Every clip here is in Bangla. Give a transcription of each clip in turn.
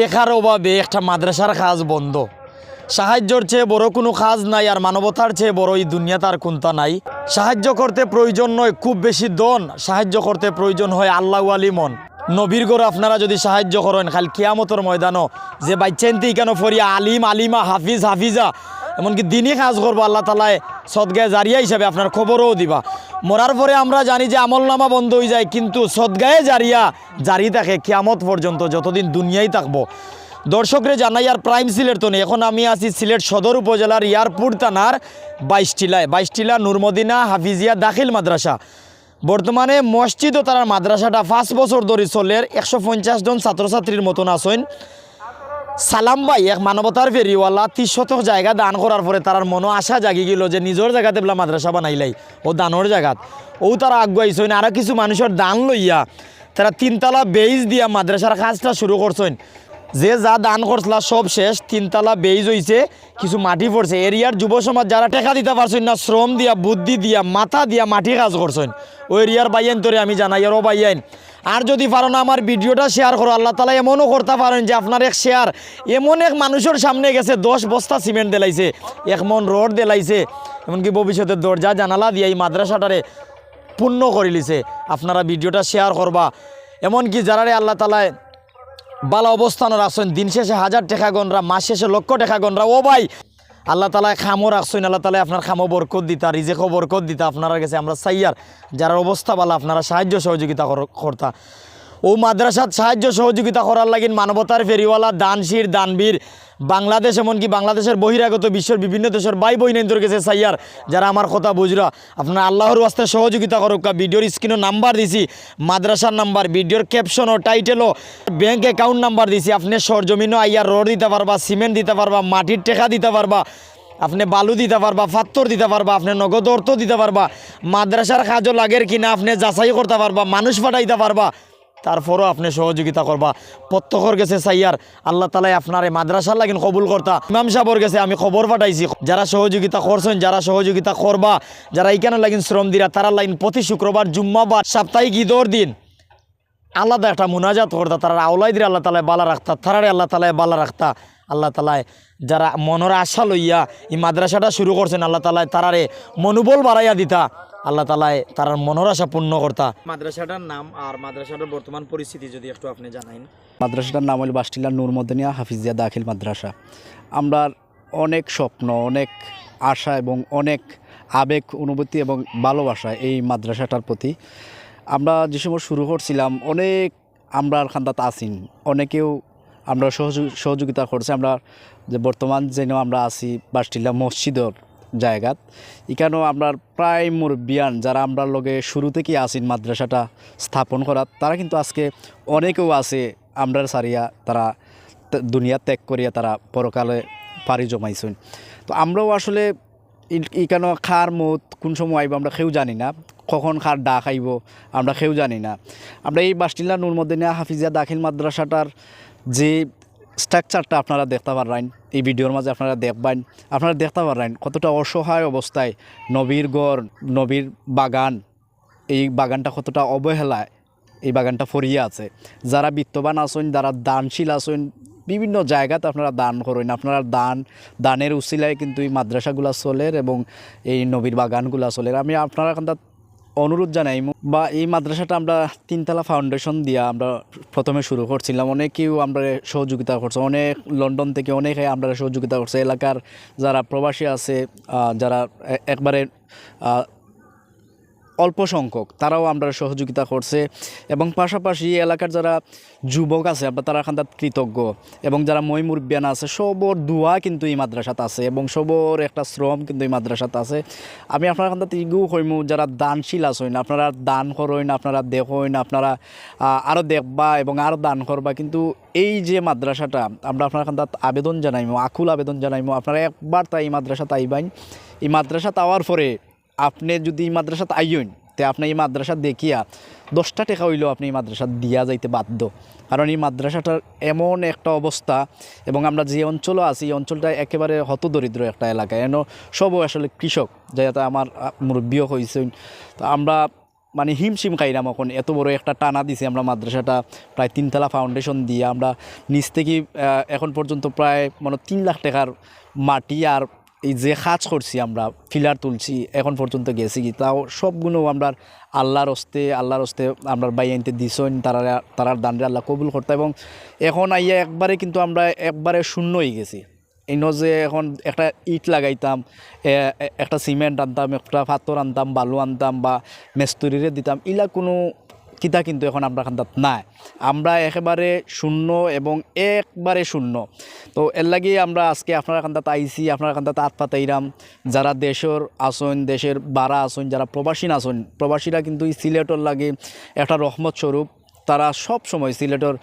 টেকার অভাবে একটা মাদ্রাসার কাজ বন্ধ। সাহায্যর চেয়ে বড় কোনো কাজ নাই আর মানবতার চেয়ে বড় এই দুনিয়া তার কোনটা নাই। সাহায্য করতে প্রয়োজন নয়, খুব বেশি দন সাহায্য করতে প্রয়োজন হয় আল্লাহ আলিমন নবীর গড় আপনারা যদি সাহায্য করেন, খালি কিয়ামতর ময়দানও। যে বাইচেন্তি কেন ফরিয়া আলিম, আলিমা, হাফিজ, হাফিজা। এমনকি দিনই কাজ করব, আল্লাহ তালায় সদগায় জারিয়া হিসাবে আপনার খবরও দিবা। মরার পরে আমরা জানি যে আমলনামা বন্ধ হয়ে যায়, কিন্তু সদগায়ে জারিয়া জারি থাকে কিয়ামত পর্যন্ত, যতদিন দুনিয়াই থাকব। দর্শকরে জানাই, আর প্রাইম সিলেট তো নেই। এখন আমি আছি সিলেট সদর উপজেলার ইয়ারপুর থানার বাইশটিলায়। বাইশটিলা নুরমদিনা হাফিজিয়া দাখিল মাদ্রাসা। বর্তমানে মসজিদ ও তার মাদ্রাসাটা পাঁচ বছর ধরে চলে। একশো জন ছাত্রছাত্রীর মতন আসেন সালাম ভাই, এক মানবতার ফেরিওয়ালা, ত্রিশ শতক জায়গা দান করার পরে তার মনো আশা জাগি গেল যে নিজের জায়গাতে বলে মাদ্রাসা বানাইলাই ও দানোর জায়গাত। ও তারা আগুয়াইছেন আরও কিছু মানুষের দান লইয়া, তারা তিনতলা বেইজ দিয়া মাদ্রাসার কাজটা শুরু করছেন। যে যা দান করছিল সব শেষ, তিনতলা বেইজ হইছে, কিছু মাটি পড়ছে। এরিয়ার যুব সমাজ যারা টেকা দিতে পারছেন না, শ্রম দিয়া, বুদ্ধি দিয়া, মাথা দিয়া মাটি কাজ করছেন ও এরিয়ার বাইয়ান তোরে আমি জানাই আর ও বাইয়ান। আর যদি পারো না আমার ভিডিওটা শেয়ার করো, আল্লাহ তালা এমনও করতে পারেন যে আপনার এক শেয়ার এমন এক মানুষের সামনে গেছে, দশ বস্তা সিমেন্ট দেলাইছে, এক মন রড দেলাইছে, এমনকি ভবিষ্যতে দরজা, জানালা দিয়ে এই মাদ্রাসাটারে পূর্ণ করে লিছে আপনারা ভিডিওটা শেয়ার করবা। এমনকি যারারে আল্লাহ তালায় বালা অবস্থান রাখছেন দিন শেষে হাজার টাকা গনরা মাস শেষে লক্ষ টাকা গনরা ও ভাই, আল্লাহ তালা খামো রাখছেন, আল্লাহ তালা আপনার খামো বরকত দিতা, রিজেকও বরকত দিতা। আপনারা কাছে আমরা সাইয়ার যারা অবস্থা বালা আপনারা সাহায্য সহযোগিতা কর- করতা। ও মাদ্রাসাত সাহায্য সহযোগিতা করার লাগিন মানবতার ফেরিওয়ালা, দানশীর, দানবীর, বাংলাদেশ, এমনকি বাংলাদেশের বহিরাগত বিশ্বের বিভিন্ন দেশের ভাই বইনেন্দ্র কাছে চাইয়ার যারা আমার কথা বুঝরা, আপনারা আল্লাহর ওয়াস্তে সহযোগিতা করুক ভিডিওর স্ক্রিনও নাম্বার দিছি, মাদ্রাসার নাম্বার, ভিডিওর ক্যাপশন ও টাইটেলও ব্যাংক অ্যাকাউন্ট নাম্বার দিছি। আপনি সরজমিনও আইয়ার রড দিতে পারবা সিমেন্ট দিতে পারবা, মাটির টেকা দিতে পারবা, আপনি বালু দিতে পারবা পাত্তর দিতে পারবা, আপনি নগদ অর্থ দিতে পারবা, মাদ্রাসার কাজও লাগের কিনা, আপনি যাচাই করতে পারবা, মানুষ পাঠাইতে পারবা। তারপরও আপনি সহযোগিতা করবা। প্রত্যেকর গেছে সাইয়ার, আল্লাহ তালাই আপনার এই মাদ্রাসার লাগিন কবুল করতা। ইমাম সাহর গেছে আমি খবর পাঠাইছি। যারা সহযোগিতা করছেন, যারা সহযোগিতা করবা, যারা এইখানে লাগিন শ্রম দিরা, তারা লাইন প্রতি শুক্রবার, জুম্মাবার, সাপ্তাহিক ঈদর দিন আলাদা একটা মুনাজাত করতা। তারা আওলাই দিয়ে আল্লাহ তালায় বালা রাখতা, তারারে আল্লাহ তালায় বালা রাখতা। আল্লাহ তালায় যারা মনের আশা লইয়া এই মাদ্রাসাটা শুরু করছেন, আল্লাহ তালায় তারারে মনোবল বাড়াইয়া দিতা। আল্লাহ তালায় তার মনের আশা পূর্ণ করতা। মাদ্রাসাটার নাম আর মাদ্রাসাটার বর্তমান পরিস্থিতি যদি একটু আপনি জানাইন। মাদ্রাসাটার নাম হল বাস্টিলা নূর মদিনিয়া হাফিজিয়া দাখিল মাদ্রাসা। আমরা অনেক স্বপ্ন অনেক আশা এবং অনেক আবেগ অনুভূতি এবং ভালোবাসা এই মাদ্রাসাটার প্রতি। আমরা যে সময় শুরু করছিলাম অনেক আমরা খান্দাত আসিন অনেকেও আমরা সহযোগ সহযোগিতা করছে। আমরা যে বর্তমান যেন আমরা আছি বাস্টিলা মসজিদর জায়গাত এখানেও আমরা প্রায় মুরব্বিয়ান যারা আমরা লগে শুরু থেকেই আসিন মাদ্রাসাটা স্থাপন করা, তারা কিন্তু আজকে অনেকেও আছে আমরার সারিয়া তারা দুনিয়া ত্যাগ করিয়া তারা পরকালে পাড়ি জমাইছেন। তো আমরাও আসলে এখানে খার মত কোন সময় আইব আমরা কেউ জানি না, কখন খার ডাক আইব আমরা কেউ জানি না। আমরা এই বাস্টিল্লা নুরমদিনা হাফিজিয়া দাখিল মাদ্রাসাটার যে স্ট্রাকচারটা আপনারা দেখতে পারেন এই ভিডিওর মাঝে আপনারা দেখবেন, আপনারা দেখতে পারেন কতটা অসহায় অবস্থায় নবীর গড় নবীর বাগান, এই বাগানটা কতটা অবহেলায়, এই বাগানটা ফরিয়ে আছে। যারা বিত্তবান আছেন, যারা দানশীল আছেন, বিভিন্ন জায়গাতে আপনারা দান করেন। আপনারা দান, দানের উসিলায় কিন্তু এই মাদ্রাসাগুলা চলের এবং এই নবীর বাগানগুলা চলের আমি আপনারা এখান অনুরোধ জানাই বা এই মাদ্রাসাটা আমরা তিনতলা ফাউন্ডেশন দিয়ে আমরা প্রথমে শুরু করছিলাম। অনেকেও আমরা সহযোগিতা করছে। অনেক লন্ডন থেকে অনেকে আমরা সহযোগিতা করছে। এলাকার যারা প্রবাসী আছে যারা একবারে অল্প সংখ্যক, তারাও আমরা সহযোগিতা করছে। এবং পাশাপাশি এলাকার যারা যুবক আছে, আমরা তারা এখান কৃতজ্ঞ। এবং যারা মই মুরব্বিয়ান আছে, সবর দোয়া কিন্তু এই মাদ্রাসাত আছে। এবং সবর একটা শ্রম কিন্তু এই মাদ্রাসাত আছে। আমি আপনার এখান ইগু কইমু, যারা দানশীল আছেন, আপনারা দান করেন, আপনারা দেখেন, আপনারা আরও দেখবা এবং আরও দান করবা। কিন্তু এই যে মাদ্রাসাটা, আমরা আপনার এখান আবেদন জানাইমু, আকুল আবেদন জানাইমু। আপনারা একবার তাই এই মাদ্রাসাত আইবাইন। এই মাদ্রাসাত আওয়ার পরে আপনি যদি এই মাদ্রাসাত আইন তে আপনি এই মাদ্রাসা দেখিয়া দশটা টাকা হইলেও আপনি এই মাদ্রাসা দিয়া যাইতে বাধ্য। কারণ এই মাদ্রাসাটার এমন একটা অবস্থা এবং আমরা যে অঞ্চলও আছি, এই অঞ্চলটা একেবারে হতদরিদ্র একটা এলাকা। এন সবও আসলে কৃষক যেটা আমার মুরব্বীও হয়েছেন তো আমরা মানে হিমশিম খাইলাম এখন, এত বড় একটা টানা দিছি আমরা মাদ্রাসাটা, প্রায় তিনতলা ফাউন্ডেশন দিয়ে। আমরা নিচ থেকে এখন পর্যন্ত প্রায় মানে তিন লাখ টাকার মাটি আর এই যে কাজ করছি আমরা ফিলার তুলছি, এখন পর্যন্ত গেছি কি, তাও সবগুলো আমরা আল্লাহর হস্তে আল্লাহর হস্তে আমরা বাই আনতে দিছইন, তারা, তারার দান্ডে আল্লাহ কবুল করতে। এবং এখন আইয়া একবারে কিন্তু আমরা একবারে শূন্য হয়ে গেছি। এই ন যে এখন একটা ইট লাগাইতাম একটা সিমেন্ট আনতাম, একটা পাথর আনতাম, বালু আনতাম বা মেস্তুরিরে দিতাম, ইলা কোনো কিতা কিন্তু এখন আমরা খান্দাত নাই। আমরা একেবারে শূন্য এবং একবারে শূন্য। তো এর লাগে আমরা আজকে আপনারা খান্দাত আইসি আপনারা আতফা তাইরাম যারা দেশের আসন, দেশের বারা আসন, যারা প্রবাসী আসন, প্রবাসীরা কিন্তু সিলেটর লাগে একটা রহমত স্বরূপ। তারা সব সময় সিলেটের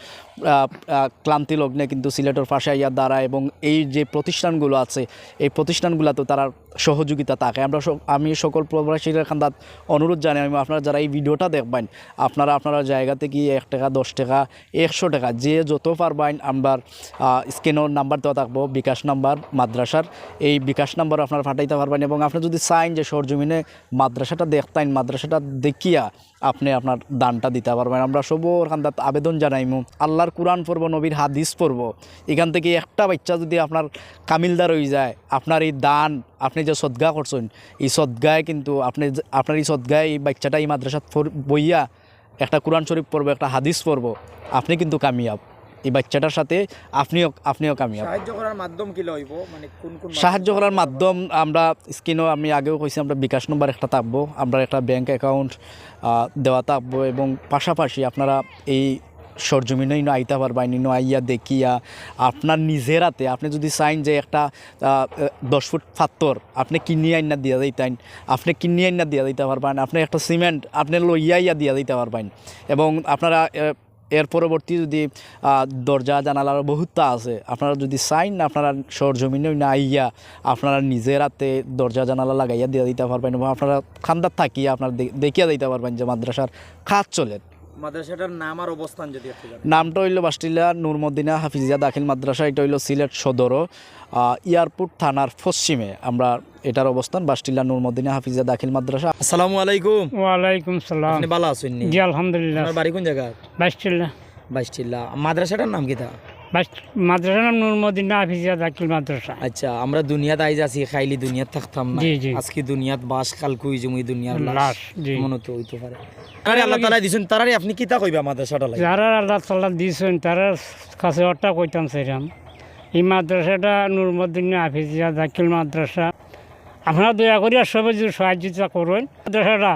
ক্লান্তি লগ্নে কিন্তু সিলেটের আইয়া দাঁড়ায় এবং এই যে প্রতিষ্ঠানগুলো আছে, এই প্রতিষ্ঠানগুলোতে তারা সহযোগিতা থাকে আমরা আমি সকল প্রবাসীর খান্দাত অনুরোধ জানাই, আমি আপনারা যারা এই ভিডিওটা দেখবেন, আপনারা আপনারা জায়গাতে গিয়ে এক টাকা, দশ টাকা, একশো টাকা, যে যত পারবেন আমার স্ক্রিনের নাম্বার দেওয়া থাকব, বিকাশ নাম্বার, মাদ্রাসার। এই বিকাশ নাম্বার আপনারা ফাটাইতে পারবেন এবং আপনি যদি চাইন যে সরজমিনে মাদ্রাসাটা দেখতেন, মাদ্রাসাটা দেখিয়া আপনি আপনার দানটা দিতে পারবেন। আমরা সবর খান্দাত আবেদন জানাইমু। আল্লাহর কোরআন পড়ব নবীর হাদিস পড়ব এখান থেকে একটা বাচ্চা যদি আপনার কামিলদার হয়ে যায় আপনার এই দান আপনি যে সদ্গা করছেন এই সদ্গায় কিন্তু আপনি আপনার এই সদ্গায় এই বাচ্চাটা এই মাদ্রাসাত বইয়া একটা কোরআন শরীফ পড়ব একটা হাদিস পড়ব আপনি কিন্তু কামিয়াব। এই বাচ্চাটার সাথে আপনিও আপনিও কামিয়াব। সাহায্য করার মাধ্যম কি লইব? মানে কোন কোন সাহায্য করার মাধ্যম আমরা স্ক্রিনও আমি আগেও কইছি আমরা বিকাশ নম্বর একটা থাকব আমরা একটা ব্যাংক অ্যাকাউন্ট দেওয়া থাকব এবং পাশাপাশি আপনারা এই সরজমিনে ইনো আইতে পারবেন ইনো আইয়া দেখিয়া আপনার নিজের হাতে, আপনি যদি চাইন যে একটা দশ ফুট ফাত্তর আপনি কিনিয়ে আইনা দিয়া দিতেন আপনি কিনিয়ে আইনা দিয়া দিতে পারবেন, আপনি একটা সিমেন্ট আপনি লইয়া ইয়া দিয়া দিতে পারবেন এবং আপনারা এর পরবর্তী যদি দরজা, জানালার বহুতটা আছে, আপনারা যদি চাইন আপনারা সরজমিনে না আইয়া আপনারা নিজের হাতে দরজা, জানালা লাগাইয়া দিয়ে দিতে পারবেন এবং আপনারা খান্দার থাকিয়া আপনারা দেখিয়া দিতে পারবেন যে মাদ্রাসার কাজ চলে। মাদ্রাসাটার নাম আর অবস্থান যদি নামটা হইল বাস্টিলা নূরমদিনা হাফিজিয়া দাখিল মাদ্রাসা এটা হইল সিলেট সদর এয়ারপোর্ট থানার পশ্চিমে। আমরা এটার অবস্থান বাস্টিলা নূরমদিনা হাফিজিয়া দাখিল মাদ্রাসা। আসসালামু আলাইকুম। ওয়ালাইকুম সালাম। আপনি ভালো আছেন জি আলহামদুলিল্লাহ। বাড়ি কোন জায়গা? বাস্টিল্লা বাস্টিল্লা মাদ্রাসাটার নাম কি তা? মাদ্রাসা নাম হাফিজিয়া দাখিল মাদ্রাসা। আচ্ছা আমরা দুনিয়াত আইজ আছি খাইলি দুনিয়াত থাকতাম না। আজকে দুনিয়াত বাস জমি দুনিয়ার লাশ? মনে তো হইতে পারে। আরে আল্লাহ তাআলা দিছেন তারারে আপনি কিতা কইবা মাদ্রাসাটা লাগে যারা আল্লাহ তাল্লাহ দিয়েছেন তারা কাছে ওটা কইতাম সেরাম। এই মাদ্রাসাটা নুরমদিনা হাফিজিয়া দাখিল মাদ্রাসা। আপনারা দয়া করিয়া সবাই যদি সাহায্যতা করবেন মাদ্রাসাটা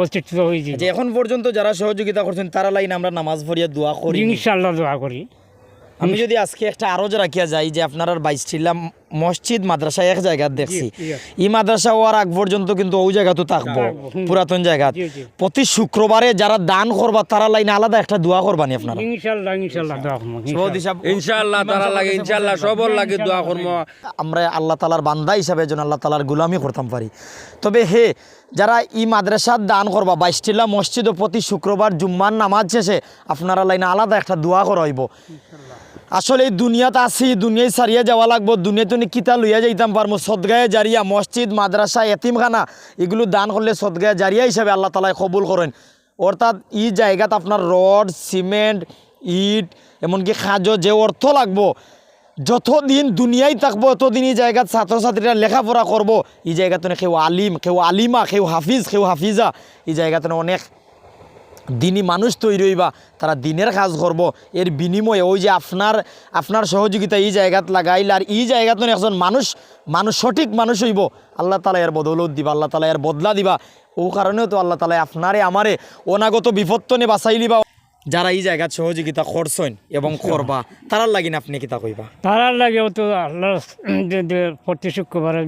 অস্তিত্ব হয়েছে এখন পর্যন্ত যারা সহযোগিতা করছেন তারা লাইন আমরা নামাজ পড়িয়া দোয়া করি। ইনশাল্লাহ দোয়া করি। আমি যদি আজকে একটা আরজ রাখিয়া যাই যে আপনার বাইশ ছিলাম মসজিদ মাদ্রাসা এক জায়গায় দেখছি। এই মাদ্রাসা হওয়ার আগ পর্যন্ত কিন্তু ওই জায়গা তো থাকব পুরাতন জায়গা। প্রতি শুক্রবারে যারা দান করবা তারা লাইনে আলাদা একটা দোয়া করবানি আপনারা। ইনশাল্লাহ ইনশাল্লাহ দোয়া করব ইনশাল্লাহ। ইনশাআল্লাহ তারা লাগে ইনশাআল্লাহ সবর লাগে দোয়া করব। আমরা আল্লাহ তালার বান্দা হিসাবে যেন আল্লাহ তালার গুলামি করতাম পারি। তবে হে যারা ই মাদ্রাসার দান করবা বাইশটিল্লা মসজিদ ও প্রতি শুক্রবার জুম্মার নামাজ শেষে আপনারা লাইনে আলাদা একটা দোয়া করাইব আসলে এই দুনিয়াতে আছি দুনিয়ায় সারিয়ে যাওয়া লাগবো। দুনিয়াতে নি কিতা লইয়া যাইতাম পারব সদগায়ে জারিয়া, মসজিদ, মাদ্রাসা, এতিমখানা, এগুলো দান করলে সদগায়ে জারিয়া হিসাবে আল্লাহ তালায় কবুল করেন। অর্থাৎ ই জায়গাত আপনার রড, সিমেন্ট, ইট, এমনকি খাজো, যে অর্থ লাগবো, যতদিন দুনিয়ায় থাকব, ততদিন এই জায়গাত ছাত্রছাত্রীরা লেখাপড়া করব। এই জায়গাতে কেউ আলিম, কেউ আলিমা, কেউ হাফিজ, কেউ হাফিজা। এই জায়গাতে অনেক দিনই মানুষ তৈরি হইবা তারা দিনের কাজ করব। এর বিনিময়ে ওই যে আপনার আপনার সহযোগিতা এই জায়গাত লাগাইল আর এই জায়গাত একজন মানুষ মানুষ সঠিক মানুষ হইব। আল্লাহ তালা এর বদৌলত দিবা আল্লাহ তালা এর বদলা দিবা। ও কারণেও তো আল্লাহ তালা আপনারে আমারে অনাগত বিপত্তনে বাঁচাইলিবা যারা এই জায়গাত সহযোগিতা করছেন এবং করবা তারার লাগিন আপনি কিতা কইবা? তারার লাগেও তো আল্লাহ প্রতি শুক্রবারে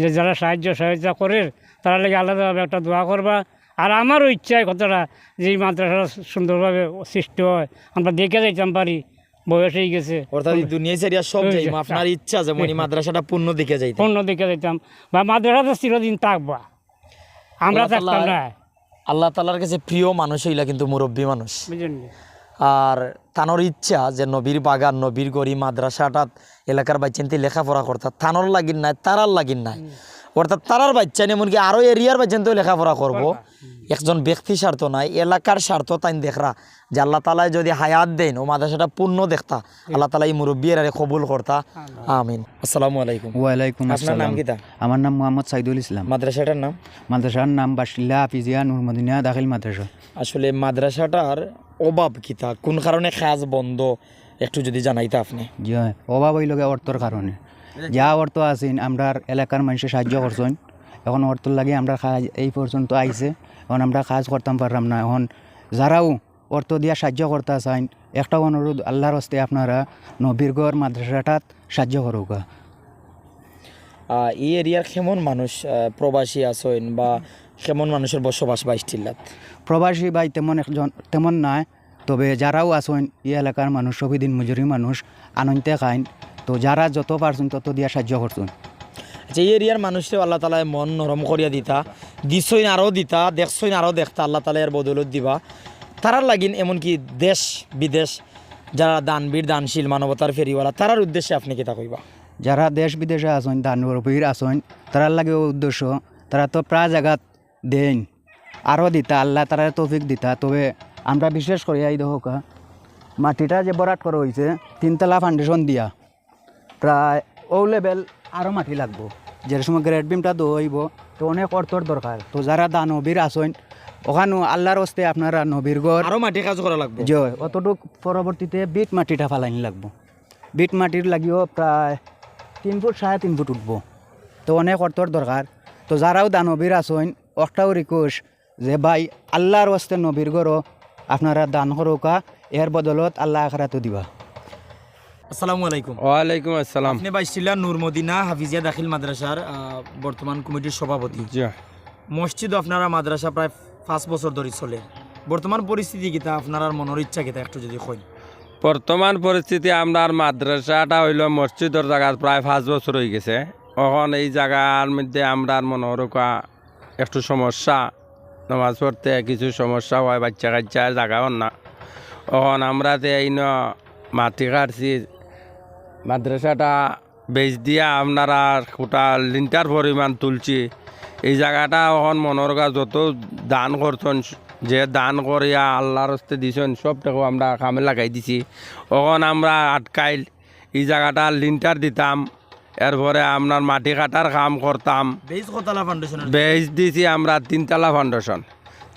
যে যারা সাহায্য সহায়তা করে তারা লাগে আলাদাভাবে একটা দোয়া করবা। আর আমারও ইচ্ছায় কথাটা যে এই মাদ্রাসাটা সুন্দরভাবে সৃষ্টি হয়। আমরা দেখে যাইতাম পারি বয়স হয়ে গেছে। অর্থাৎ এই সারিয়া সব ওই আপনার ইচ্ছা যেমন এই মাদ্রাসাটা পূর্ণ দিকে অন্য দেখে যাইতাম। বা মাদ্রাসাটা চিরদিন থাকবা। আমরা থাকতাম না আল্লাহ তালার কাছে প্রিয় মানুষ হইলা কিন্তু মুরব্বী মানুষ। বুঝলেন আর তানোর ইচ্ছা যে নবীর বাগান নবীর গড়ি মাদ্রাসাটা এলাকার বাইচেন্তি লেখাপড়া করতা তানোর লাগিন নাই তারার লাগিন নাই। অর্থাৎ তারার বাচ্চা নেই, এমনকি আরও এরিয়ার বাচ্চা তো লেখাপড়া করব। একজন ব্যক্তি স্বার্থ নাই এলাকার স্বার্থ তাই দেখরা। যে আল্লাহ তালায় যদি হায়াত দেন ও মাদ্রাসাটা পূর্ণ দেখতা আল্লাহ তালা এই মুরব্বীর আরে কবুল করতা। আমিন। আসসালামু আলাইকুম। ওয়ালাইকুম আপনার নাম আসসালাম। কিতা আমার নাম মোহাম্মদ সাইদুল ইসলাম। মাদ্রাসাটার নাম? মাদ্রাসার নাম বাসিল্লা হাফিজিয়া নুরমদিনিয়া দাখিল মাদ্রাসা। আসলে মাদ্রাসাটার অভাব কিতা কোন কারণে খাজ বন্ধ? একটু যদি জানাইতা আপনি। জি হয় অভাব হইল অর্থর কারণে। যা অর্থ আছেন আমরা এলাকার মানুষে সাহায্য করছেন। এখন অর্থর লাগে আমরা কাজ এই পর্যন্ত আইছে। এখন আমরা কাজ করতাম পারলাম না। এখন যারাও অর্থ দিয়া সাহায্য করতে চান একটা অনুরোধ আল্লাহর হস্তে আপনারা নবীরগড় মাদ্রাসাটাত সাহায্য করুকা। এই এরিয়ার কেমন মানুষ প্রবাসী আছেন বা কেমন মানুষের বসবাস বা স্টিল্লাত প্রবাসী ভাই তেমন একজন তেমন নাই। তবে যারাও আসেন এই এলাকার মানুষ সবিদিন মজুরি মানুষ আনন্তে খাইন। তো যারা যত পারছেন তত দিয়া সাহায্য করছেন। আচ্ছা এই এরিয়ার মানুষের আল্লাহ তালায় মন নরম করিয়া দিতা দিছইন আরও দিতা দেখছইন আরও দেখতা আল্লাহ তালা এর বদলত দিবা। তারার লাগিন এমনকি দেশ বিদেশ যারা দানবীর দানশীল মানবতার ফেরিওয়ালা তারার উদ্দেশ্যে আপনি কিতা কইবা? যারা দেশ বিদেশে আসেন দানবীর আসেন তারার লাগে উদ্দেশ্য তারা তো প্রায় জায়গাত দেন আরও দিতা আল্লাহ তারা তৌফিক দিতা। তবে আমরা বিশেষ করে এই দহকা মাটিটা যে বরাট করা হয়েছে তিনতলা ফাউন্ডেশন দিয়া। প্রায় ও লেভেল আরও মাটি লাগবো। যে সময় গ্রেড বিমটা দইব তো অনেক অর্থর দরকার। তো যারা দানবীর আসেন ওখানেও আল্লাহর হস্তে আপনারা নবীর গড় আরও মাটি কাজ করা লাগবে। জয় অতটুক পরবর্তীতে বিট মাটিটা ফালাইনি লাগবো। বিট মাটির লাগিও প্রায় তিন ফুট সাড়ে তিন ফুট উঠবো। তো অনেক অর্থর দরকার। তো যারাও দানবীর আসেন একটাও রিকোয়েস্ট যে ভাই আল্লাহর ওয়াস্তে নবীর গড় আপনারা দান করোকা এর বদলত আল্লাহ আখরাতো দিবা। আসসালামু আলাইকুম। ওয়ালাইকুম আসসালাম। আপনি বাইশিল্লা নূর মদিনা হাফিজিয়া দাখিল মাদ্রাসার বর্তমান কমিটির সভাপতি। মসজিদ আপনারা মাদ্রাসা প্রায় পাঁচ বছর ধরে চলে। বর্তমান পরিস্থিতি কিতা? আপনার মনের ইচ্ছা কিতা একটু যদি কই বর্তমান পরিস্থিতি আপনার মাদ্রাসাটা হইল মসজিদের জায়গা প্রায় পাঁচ বছর হয়ে গেছে। এখন এই জায়গার মধ্যে আমরা মনে রকা একটু সমস্যা নামাজ পড়তে কিছু সমস্যা হয় বাচ্চা কাচ্চার জায়গাও না। এখন আমরা তে এই ন মাটি কাটছি মাদ্রাসাটা বেচ দিয়া আপনারা গোটা লিটার পরিমাণ তুলছি। এই জায়গাটা এখন মনোরগা যত দান করছেন যে দান করিয়া আল্লাহর হস্তে দিছেন সব টাকা আমরা কামে লাগাই দিছি। এখন আমরা আটকাইল এই জায়গাটা লিন্টার দিতাম এরপরে আপনার মাটি কাটার কাম করতাম। বেচ দিছি আমরা তিনতলা ফাউন্ডেশন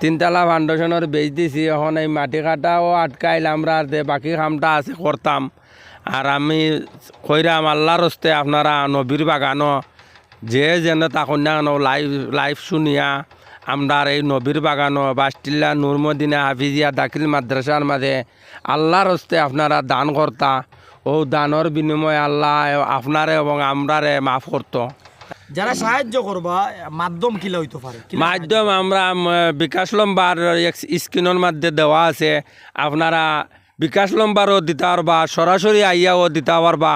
তিনতলা ফাউন্ডেশনের বেচ দিছি এখন এই মাটি কাটাও আটকাইল আমরা যে বাকি কামটা আছে করতাম। আর আমি কইরাম আল্লাহর হস্তে আপনারা নবীর বাগানো যে যেন তখন না কেন লাইভ লাইভ শুনিয়া আমরা এই নবীর বাগানো বাস্টিল্লা নুরমদিনা হাফিজিয়া দাখিল মাদ্রাসার মাঝে আল্লাহর হস্তে আপনারা দান করতা। ও দানের বিনিময়ে আল্লাহ আপনারে এবং আমরারে মাফ করতো। যারা সাহায্য করবা মাধ্যম কিলা হইতে পারে? মাধ্যম আমরা বিকাশ লম্বার স্ক্রিনের মধ্যে দেওয়া আছে। আপনারা বিকাশ লম্বারও দিতে পারবা সরাসরি আইয়াও দিতে পারবা।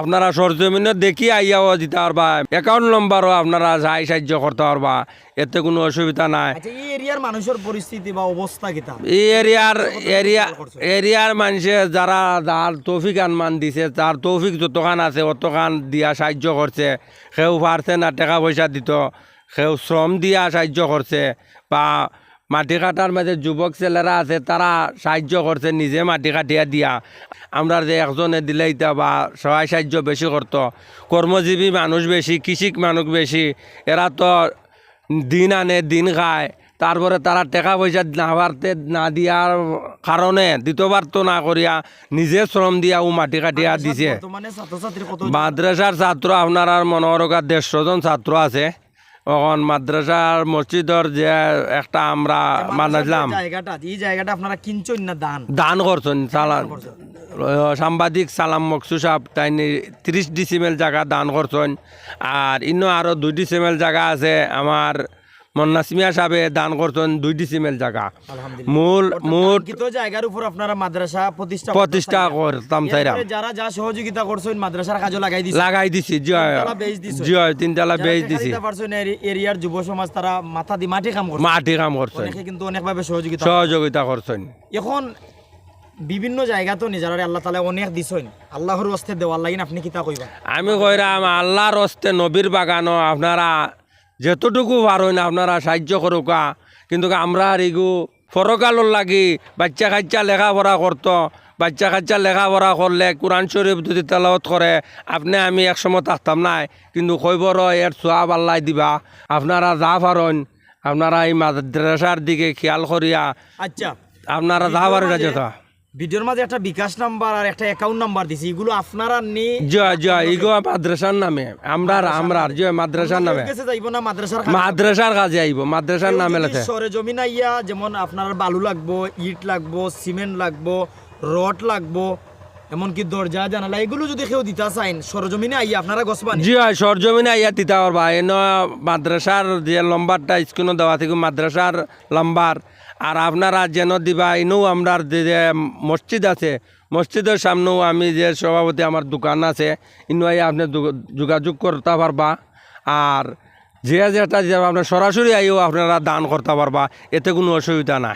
আপনারা সরজমিনে দেখি আইয়াও দিতে পারবা অ্যাকাউন্ট নম্বরও আপনারা যাই সাহায্য করতে পারবা এতে কোনো অসুবিধা নাই। আচ্ছা এই এরিয়ার মানুষের পরিস্থিতি বা অবস্থা কিতা? এই এরিয়ার এরিয়া এরিয়ার মানুষে যারা যার তৌফিক আনমান দিছে তার তৌফিক যতখান আছে অতখান দিয়া সাহায্য করছে। সেও পারছে না টাকা পয়সা দিত। সেও শ্রম দিয়া সাহায্য করছে বা মাটি কাটার মাঝে যুবক ছেলেরা আছে তারা সাহায্য করছে নিজে মাটি কাটিয়া দিয়া। আমরা যে একজনে দিলে ইতা বা সহায় সাহায্য বেশি করতো কর্মজীবী মানুষ বেশি কৃষিক মানুষ বেশি এরা তো দিন আনে দিন খায়। তারপরে তারা টাকা পয়সা না পারতে না দিয়ার কারণে দিতে পারতো না করিয়া নিজে শ্রম দিয়া ও মাটি কাটিয়া দিছে। মাদ্রাসার ছাত্র আপনার আর মনোরকা দেড়শো জন ছাত্র আছে। এখন মাদ্রাসার মসজিদর যে একটা আমরা মানাইলাম। জায়গাটা এই জায়গাটা আপনারা কিনছেন না দান? দান করছেন সালাম। সাংবাদিক সালাম মকসু সাহেব তাই ত্রিশ ডিসিমেল জায়গা দান করছেন। আর ইনো আরও দুই ডিসিমেল জায়গা আছে আমার মন্নাসমিয়া সাহেবে দান করছেন দুই ডিসিমেল জায়গা। মূল মূল জায়গার উপর আপনারা মাদ্রাসা প্রতিষ্ঠা প্রতিষ্ঠা করতাম এরপরে যারা যা সহযোগিতা করছেন মাদ্রাসার কাজে লাগাই দিছে। লাগাই দিছি দিছো। জয় তিনতলা দেখা দিছি। এরিয়ার যুব সমাজ তারা মাথা দি মাটি কাম করছে। মাটি কাম অনেকে কিন্তু অনেকভাবে সহযোগিতা সহযোগিতা করছেন। এখন বিভিন্ন জায়গা তো নিজের আল্লাহ তালা অনেক দিছেন। আল্লাহর হস্তে দেওয়ার লাগিন আপনি কিতা কইবা আমি কইরাম আল্লাহর হস্তে নবীর বাগানো আপনারা যতটুকু পারেন আপনারা সাহায্য করুকা কিন্তু আমরা আর এগু ফরকালোর লাগি বাচ্চা কাচ্চা লেখাপড়া করতো বাচ্চা কাচ্চা লেখাপড়া করলে কোরআন শরীফ যদি তেলাওয়াত করে আপনি আমি একসময় থাকতাম নাই। কিন্তু কইবর এর সোয়াব আল্লাহ দিবা। আপনারা যা পারেন আপনারা এই মাদ্রাসার দিকে খেয়াল করিয়া আচ্ছা। আপনারা যা পারেন যেটা ভিডিওর মাঝে একটা বিকাশ নাম্বার আর একটা অ্যাকাউন্ট নাম্বার দিছি এগুলো আপনারা নি জয় জয় ইগো মাদ্রাসার নামে। আমরা আমরার জয় মাদ্রাসার নামে। যাইব না মাদ্রাসার মাদ্রাসার কাজে আইব মাদ্রাসার নামে লেখে। সরে জমিন আইয়া যেমন আপনার বালু লাগবো ইট লাগবো সিমেন্ট লাগবো রড লাগবো এমনকি দরজা জানালা এগুলো যদি কেউ দিতে চাইন সরজমিনে আইয়া আপনারা গছবানি জি হয় সরজমিনে আইয়া তিতা পারবা। এন মাদ্রাসার যে লম্বারটা স্ক্রিনও দেওয়া থেকে মাদ্রাসার লম্বার। আর আপনারা যেন দিবা এনেও আমরা যে মসজিদ আছে, মসজিদের সামনেও আমি যে সভাপতি আমার দোকান আছে ইনুয়াই আপনি যোগ- যোগাযোগ করতে পারবা। আর যে যেটা যে আপনার সরাসরি আইও আপনারা দান করতে পারবা, এতে কোনো অসুবিধা নাই।